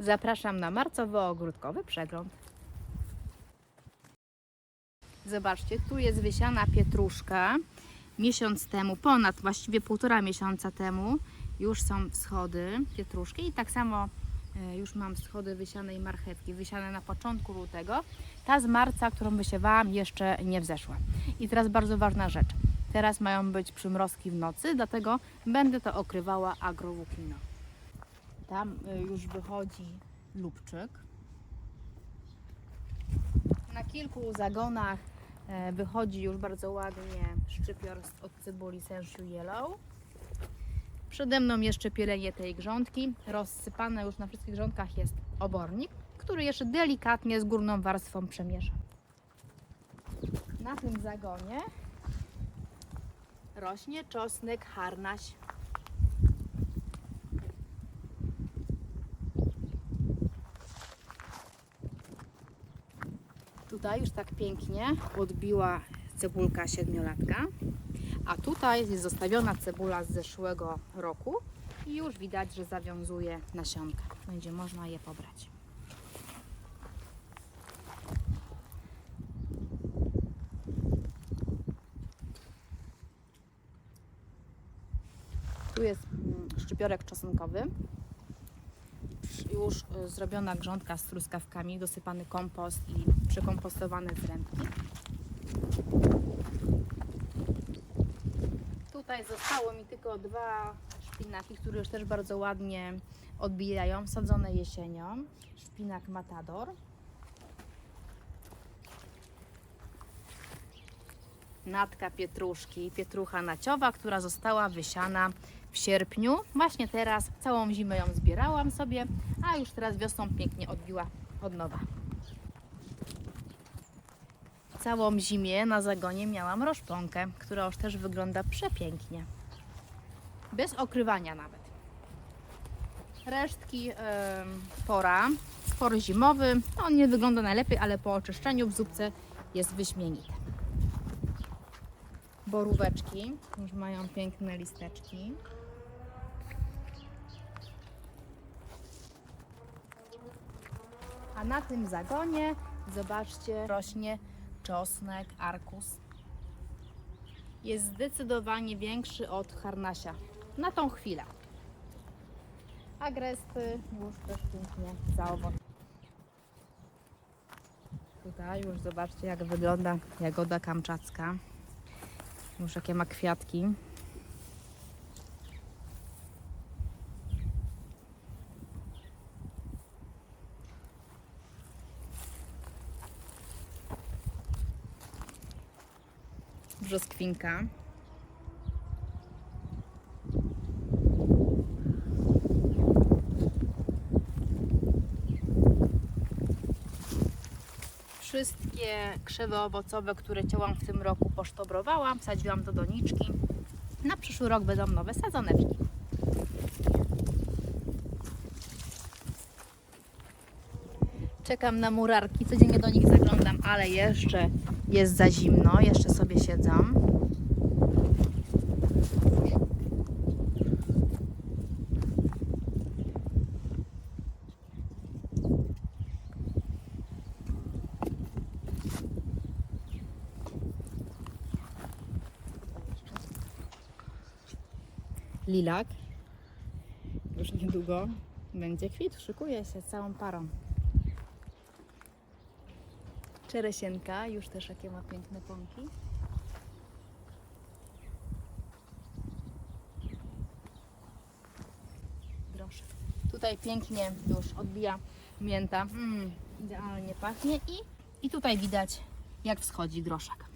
Zapraszam na marcowo-ogródkowy przegląd. Zobaczcie, tu jest wysiana pietruszka. Miesiąc temu, ponad właściwie półtora miesiąca temu, już są wschody pietruszki i tak samo e, już mam schody wysianej marchewki, wysiane na początku lutego. Ta z marca, którą wysiewałam, jeszcze nie wzeszła. I teraz bardzo ważna rzecz. Teraz mają być przymrozki w nocy, dlatego będę to okrywała agrowłókniną. Tam y, już wychodzi lubczyk. Na kilku zagonach e, wychodzi już bardzo ładnie szczypior od cebuli Sensiu Yellow. Przede mną jeszcze pielenie tej grządki. Rozsypane już na wszystkich grządkach jest obornik, który jeszcze delikatnie z górną warstwą przemieszam. Na tym zagonie rośnie czosnek harnaś. Tutaj już tak pięknie odbiła cebulka siedmiolatka, a tutaj jest zostawiona cebula z zeszłego roku i już widać, że zawiązuje nasionka. Będzie można je pobrać. Tu jest mm, szczypiorek czosnkowy. Już y, zrobiona grządka z truskawkami, dosypany kompost i przekompostowane zrębki. Tutaj zostało mi tylko dwa szpinaki, które już też bardzo ładnie odbijają, sadzone jesienią. Szpinak Matador. Natka pietruszki, pietrucha naciowa, która została wysiana w sierpniu. Właśnie teraz całą zimę ją zbierałam sobie, a już teraz wiosną pięknie odbiła od nowa. Całą zimię na zagonie miałam roszponkę, która już też wygląda przepięknie. Bez okrywania nawet. Resztki em, pora, zimowy. On nie wygląda najlepiej, ale po oczyszczeniu w zupce jest wyśmienity. Boróweczki już mają piękne listeczki. Na tym zagonie, zobaczcie, rośnie czosnek arkus. Jest zdecydowanie większy od harnasia. Na tą chwilę. Agresty już też pięknie zaowoc. Tutaj już zobaczcie jak wygląda jagoda kamczacka. Już jakie ma kwiatki. Brzoskwinka. Wszystkie krzewy owocowe, które ciąłam w tym roku, posztobrowałam, wsadziłam do doniczki. Na przyszły rok będą nowe sadzoneczki. Czekam na murarki, codziennie do nich zaglądam, ale jeszcze jest za zimno, jeszcze sobie siedzą. Lilak już niedługo będzie kwit, szykuje się całą parą. Czeresienka, już też jakie ma piękne pąki. Groszek. Tutaj pięknie już odbija mięta. Mm, idealnie pachnie i, i tutaj widać jak wschodzi groszek.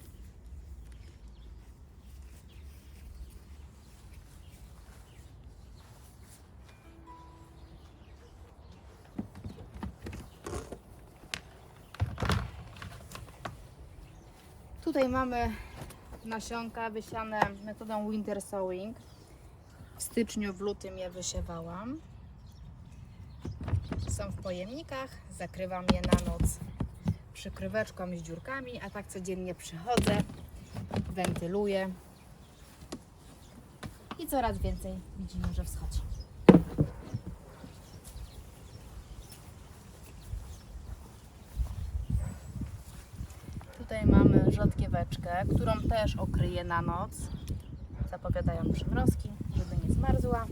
Tutaj mamy nasionka wysiane metodą winter sowing. W styczniu, w lutym je wysiewałam. Są w pojemnikach, zakrywam je na noc przykryweczką z dziurkami, a tak codziennie przychodzę, wentyluję i coraz więcej widzimy, że wschodzi. Którą też okryję na noc. Zapowiadają przymrozki, żeby nie zmarzła.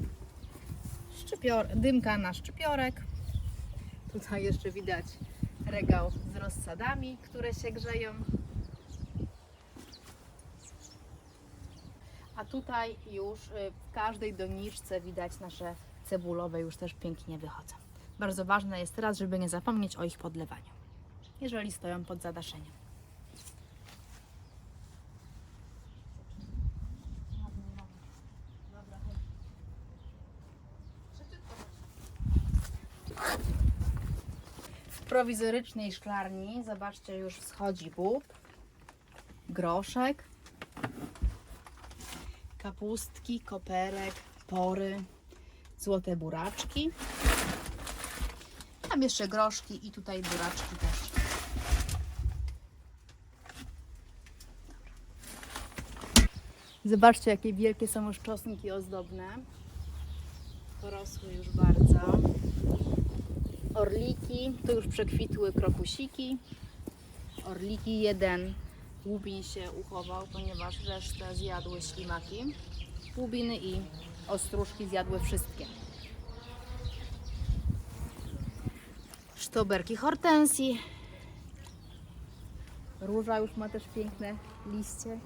Szczypior, dymka na szczypiorek. Tutaj jeszcze widać regał z rozsadami, które się grzeją. A tutaj już y, w każdej doniczce widać nasze cebulowe już też pięknie wychodzą. Bardzo ważne jest teraz, żeby nie zapomnieć o ich podlewaniu, jeżeli stoją pod zadaszeniem. Prowizorycznej szklarni, zobaczcie, już wschodzi bób, groszek, kapustki, koperek, pory, złote buraczki. Tam jeszcze groszki i tutaj buraczki też. Zobaczcie, jakie wielkie są już czosnki ozdobne. Porosły już bardzo. Orliki, tu już przekwitły krokusiki. Orliki jeden łubin się uchował, ponieważ resztę zjadły ślimaki. Łubiny i ostróżki zjadły wszystkie. Sztoberki hortensji. Róża już ma też piękne liście.